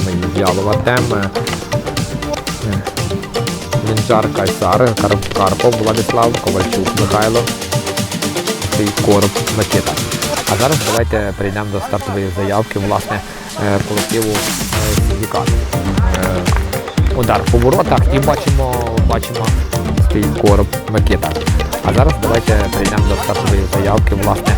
Максим, Ялов Артем, е, Кайсар, Кар- Карпов, Владислав, Ковальчук, Михайло і Короб Микита. А зараз давайте перейдемо до стартової заявки власне е, колективу е, Сіндикат. Удар по воротах і бачимо, бачимо стоїть короб Микита. А зараз давайте перейдемо до стартової заявки власне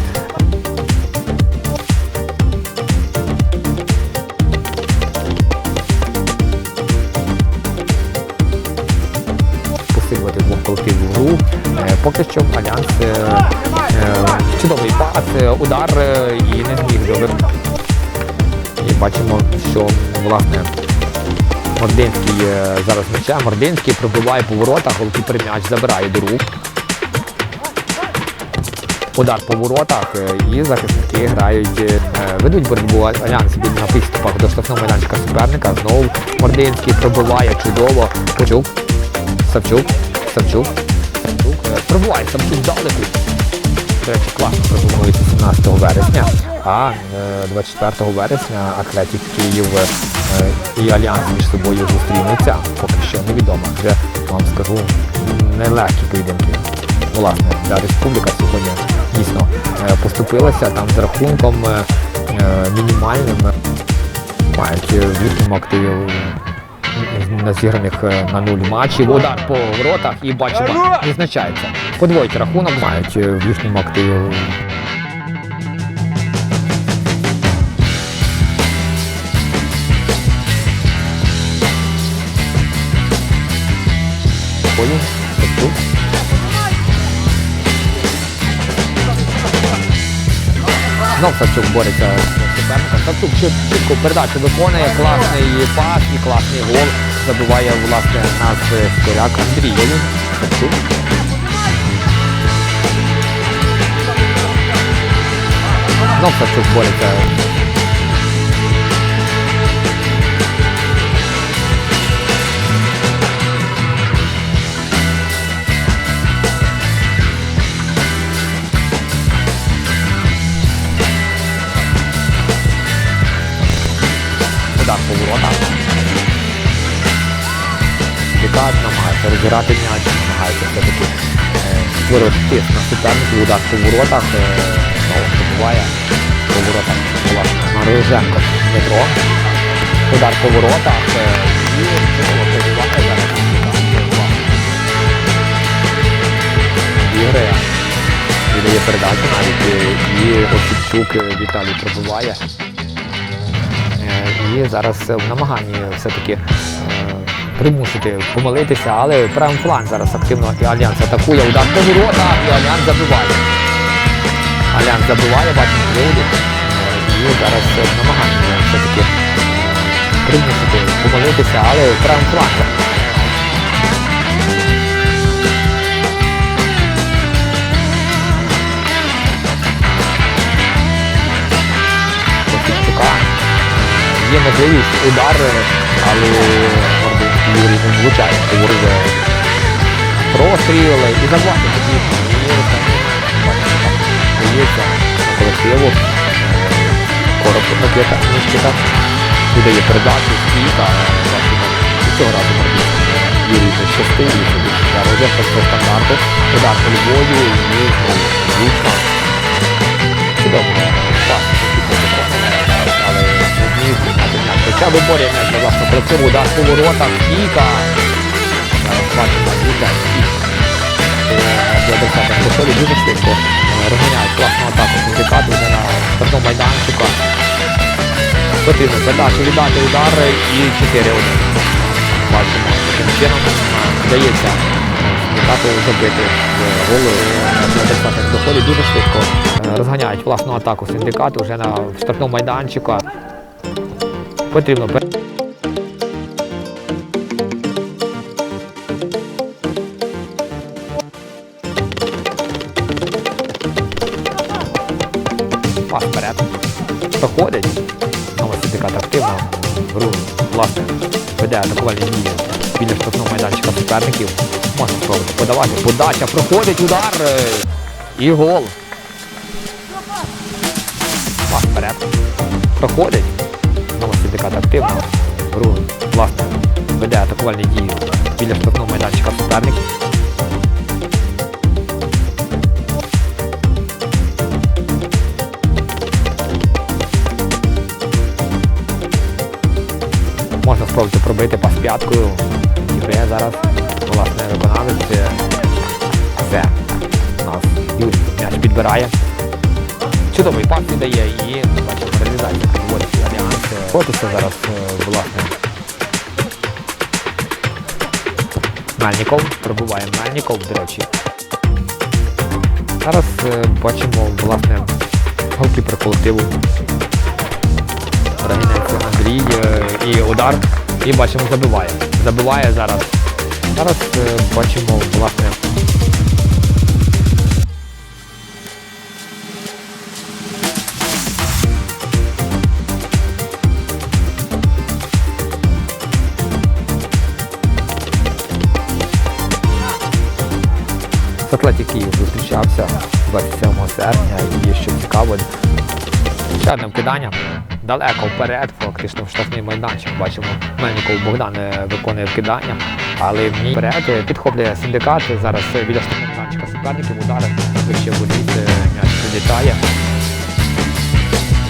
посилювати двох колективів гру. Е, Поки що Альянс е, е, чудовий пас, удар і не зміг добив. І бачимо, що власне Мординський зараз м'яча. Мординський пробиває по воротах, голкіпер м'яч забирає до рук. Удар по воротах і захисники грають, ведуть боротьбу Альянс на підступах до штрафного майданчика суперника. Знову Мординський пробиває чудово. Савчук, Савчук, Савчук, Савчук. е, Пробиває Савчук далеко. До речі, класно пропонується 17 вересня, а е, 24 вересня Атлетік Київ е, і Альянс між собою зустрінуться. Поки що невідомо. Вже вам скажу нелегкі поєдинки. Власне, для республіка сьогодні дійсно е, поступилася там з рахунком е, е, мінімальним. Мають е, на зіграних е, на нуль матчів. Удар по воротах і бачимо, відзначається. Подвоїть рахунок мають е, в їхньому активі. Знов Савчук бореться з суперником. Савчук чітко передачу виконує, класний пас і класний гол. Забиває власне наш е, Андрій. Савчук. Знов Савчук бореться. Декат намагається розіграти м'яч, намагається все-таки е, створювати тиск на суперників, удар по воротах, е, знову пробуває по воротах Мариженко Дмитро. Удар по воротах е, і пробиває зараз. Ігри віддає передачу навіть і Осіпчук Віталій пробиває. Е, І зараз в намаганні все-таки примусити помилитися, але правим фланг зараз активно і Альянс атакує удар по воротах, і Альянс забиває. Альянс забиває, бачимо виводи. І зараз е, все-таки примусити помилитися, але правим флангом. Є можливість удар, але Юрій не влучає. Говорив простріли і забувати потрібно. І бачите, там здається на колективу. Короб Микита Микита видає передачу, стійка. І цього разу Гординський Юрій не щастив, і собі розетка по стандарту. По Львові і знову. Чудово. Зміг прийняти м'яч. Хоча м'яч на власну колективу, удар по воротах, стійка. Зараз бачимо, Віка. Для десятих виходить дуже швидко. Розганяють класну атаку синдикату вже на стартовому майданчика. Потрібно передачу віддати удар і 4-1. Бачимо, таким чином вдається синдикату забити голи для десятих виходить дуже швидко. Розганяють власну атаку синдикату вже на штрафному майданчику. Потрібно Пас вперед. Проходить. Знову синдикат активно. Гру, власне, веде атакувальні дії біля штрафного майданчика суперників. Можна спробувати подавати. Подача проходить, удар. І гол. Пас вперед. Проходить. Синдикат активно. гру, власне, веде атакувальні дії біля штрафного майданчика суперників. Можна спробувати пробити пас п'яткою. Іграє зараз власне виконавець. е, у нас Юрій м'яч підбирає. Чудовий пас віддає і бачимо альянс. Фотося зараз е, власне. Мельніков, пробуває Мельніков, до речі. Зараз е, бачимо власне голкіпер колективу. Рагінець Андрій е, і удар. І бачимо забиває. Забиває зараз. Зараз е, бачимо власне. Київ зустрічався 27 серпня і що цікаво, ще одне вкидання. Далеко вперед, фактично в штрафний майданчик. Бачимо, Мельников Богдан е, виконує вкидання, але в ній вперед е, підхоплює синдикат. Зараз е, біля штрафного майданчика суперників удари вище будуть, м'яч прилітає.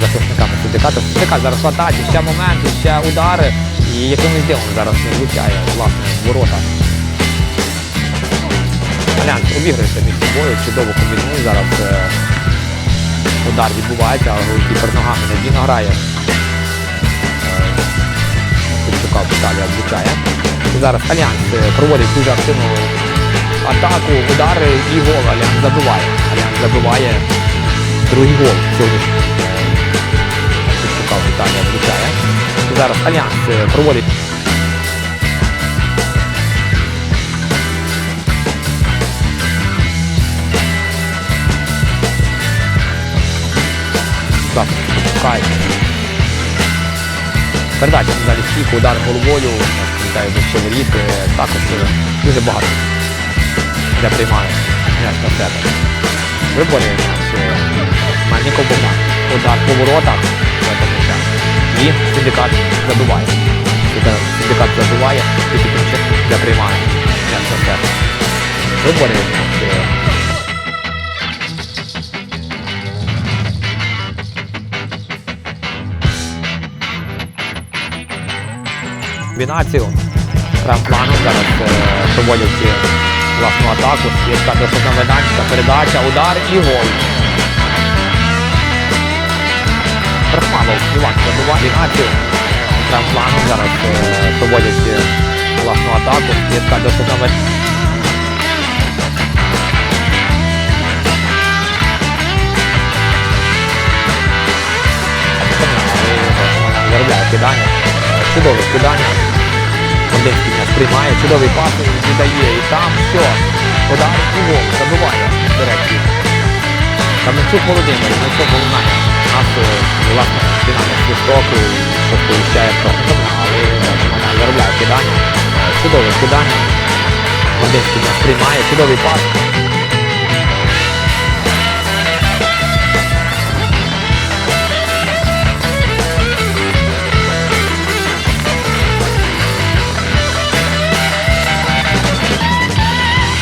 Захисниками синдиката. Синдикат зараз в атаці, ще моменти, ще удари. І якимось дивом зараз не влучає власне ворота. Альянс обігрується між собою, чудово комбінує зараз. е, Удар відбувається, але голкіпер ногами надійно грає. Підшукав Віталія влучає. Зараз Альянс е, проводить дуже активну атаку, удари і гол. Альянс забиває. Альянс забиває другий гол сьогоднішній. Підшукав Віталія влучає. Зараз Альянс е, проводить Кай. Передача далі стійку, удар головою, вітаю вище воріт, е, також е, дуже багато. Де приймає м'яч на себе. Виборює м'яч. е, Мельников Богдан. Удар по воротах. І синдикат забиває. Синдикат- забиває і таким чином де м'яч на себе. Виборює м'яч. Комбінацію. Прям зараз е, проводять е, власну атаку. Свідка до штрафного майданчика, передача, удар і гол. Крахмалов Іван забуває комбінацію. Прям зараз е, проводять власну атаку. Свідка до штрафного майданчика. Заробляє кидання. Чудове кидання. Моденський сприймає, приймає, чудовий пас віддає. І там все. Удар і гол. Забиває, до. Каменчук Володимир, на що лунає. Нас е, власне фінальний свисток, е, що сповіщає про але вона заробляє кидання. Е, Чудове кидання. Моденський сприймає, приймає, чудовий пас.